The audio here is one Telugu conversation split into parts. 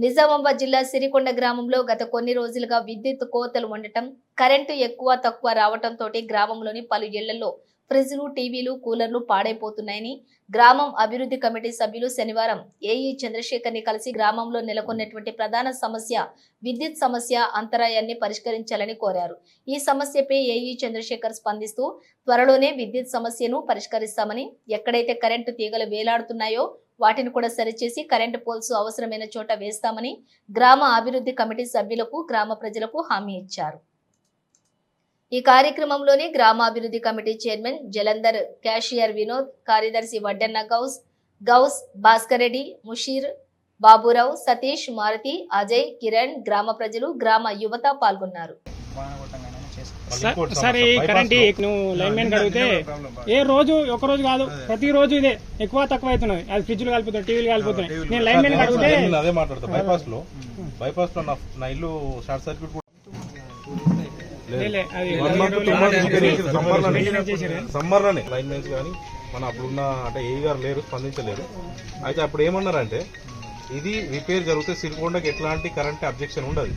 నిజామాబాద్ జిల్లా సిరికొండ గ్రామంలో గత కొన్ని రోజులుగా విద్యుత్ కోతలు ఉండటం కరెంటు ఎక్కువ తక్కువ రావటంతో గ్రామంలోని పలు ఇళ్ళలో ఫ్రిడ్జ్లు టీవీలు కూలర్లు పాడైపోతున్నాయని గ్రామం అభివృద్ధి కమిటీ సభ్యులు శనివారం ఏఈ చంద్రశేఖర్ని కలిసి గ్రామంలో నెలకొన్నటువంటి ప్రధాన సమస్య విద్యుత్ సమస్య అంతరాయాన్ని పరిష్కరించాలని కోరారు. ఈ సమస్యపై ఏఈ చంద్రశేఖర్ స్పందిస్తూ త్వరలోనే విద్యుత్ సమస్యను పరిష్కరిస్తామని ఎక్కడైతే కరెంటు తీగలు వేలాడుతున్నాయో వాటిని కూడా సరిచేసి కరెంటు పోల్స్ అవసరమైన చోట వేస్తామని గ్రామ అభివృద్ధి కమిటీ సభ్యులకు గ్రామ ప్రజలకు హామీ ఇచ్చారు. ఈ కార్యక్రమంలోని గ్రామాభివృద్ధి committee chairman Jalandhar cashier Vinod కార్యదర్శి వడ్డన్న గౌస్ గౌస్ భాస్కర్ రెడ్డి ముషీర్ బాబురావు సతీష్ మారుతి అజయ్ కిరణ్ గ్రామ ప్రజలు గ్రామ యువత పాల్గొన్నారు. Sir current. నువ్వు లైన్ మ్యాన్ అడిగితే. ఏ రోజు ఒక రోజు కాదు ప్రతి రోజు ఇదే ఎక్కువ తక్కువ అవుతున్నాయి అది ఫ్రిడ్జ్లు కాలిపోతున్నాయి టీవీలు కాలిపోతున్నాయి. నేను లైన్ మ్యాన్ అడిగితే నేను అదే మాట్లాడతా బైపాస్లో. బైపాస్లో నా- నా ఇల్లు షార్ట్ సర్క్యూట్ సమ్మర్లోనే మెన్స్ కానీ మన అప్పుడున్న అంటే ఏ గారు లేరు స్పందించలేరు. అయితే అప్పుడు ఏమన్నారంటే ఇది రిపేర్ జరిగితే సిరికొండకి ఎట్లాంటి కరెంట్ అబ్జెక్షన్ ఉండదు.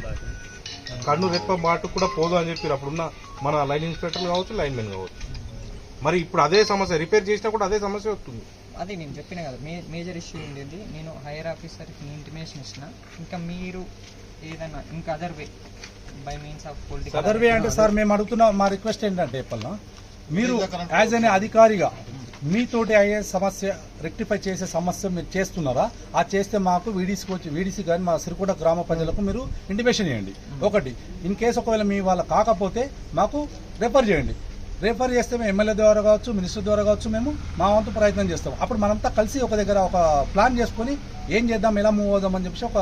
కన్ను రెప్ప మాటు కూడా పోదు అని చెప్పారు. అప్పుడున్న మన లైన్ ఇన్స్పెక్టర్లు కావచ్చు లైన్ మెన్ కావచ్చు. మరి ఇప్పుడు అదే సమస్య రిపేర్ చేసినా కూడా అదే సమస్య వస్తుంది. అది నేను చెప్పిన కదా మే మేజర్ ఇష్యూ ఉండేది నేను హైయర్ ఆఫీసర్కి ఇంటిమేషన్ ఇచ్చిన. ఇంకా మీరు ఏదైనా ఇంకా other way by means of political సదర్వే అంటే సార్ మేము అడుగుతున్న మా రిక్వెస్ట్ ఏంటంటే చెప్పాలనా మీరు యాజ్ అనే అధికారిగా మీతోటి అయ్యే సమస్య రెక్టిఫై చేసే సమస్య మీరు చేస్తున్నారా? ఆ చేస్తే మాకు వీడీసీకి వచ్చి వీడీసీ కానీ మా సిరికొండ గ్రామ ప్రజలకు మీరు ఇంటిమేషన్ చేయండి. ఒకటి ఇన్ కేసు ఒకవేళ మీ వాళ్ళ కాకపోతే మాకు రెఫర్ చేయండి. రెఫర్ చేస్తే మేము ఎమ్మెల్యే ద్వారా కావచ్చు మినిస్టర్ ద్వారా కావచ్చు మేము మా వంతు ప్రయత్నం చేస్తాం. అప్పుడు మనంతా కలిసి ఒక దగ్గర ఒక ప్లాన్ చేసుకొని ఏం చేద్దాం ఎలా మూవ్ అవుదాం అని చెప్పేసి ఒక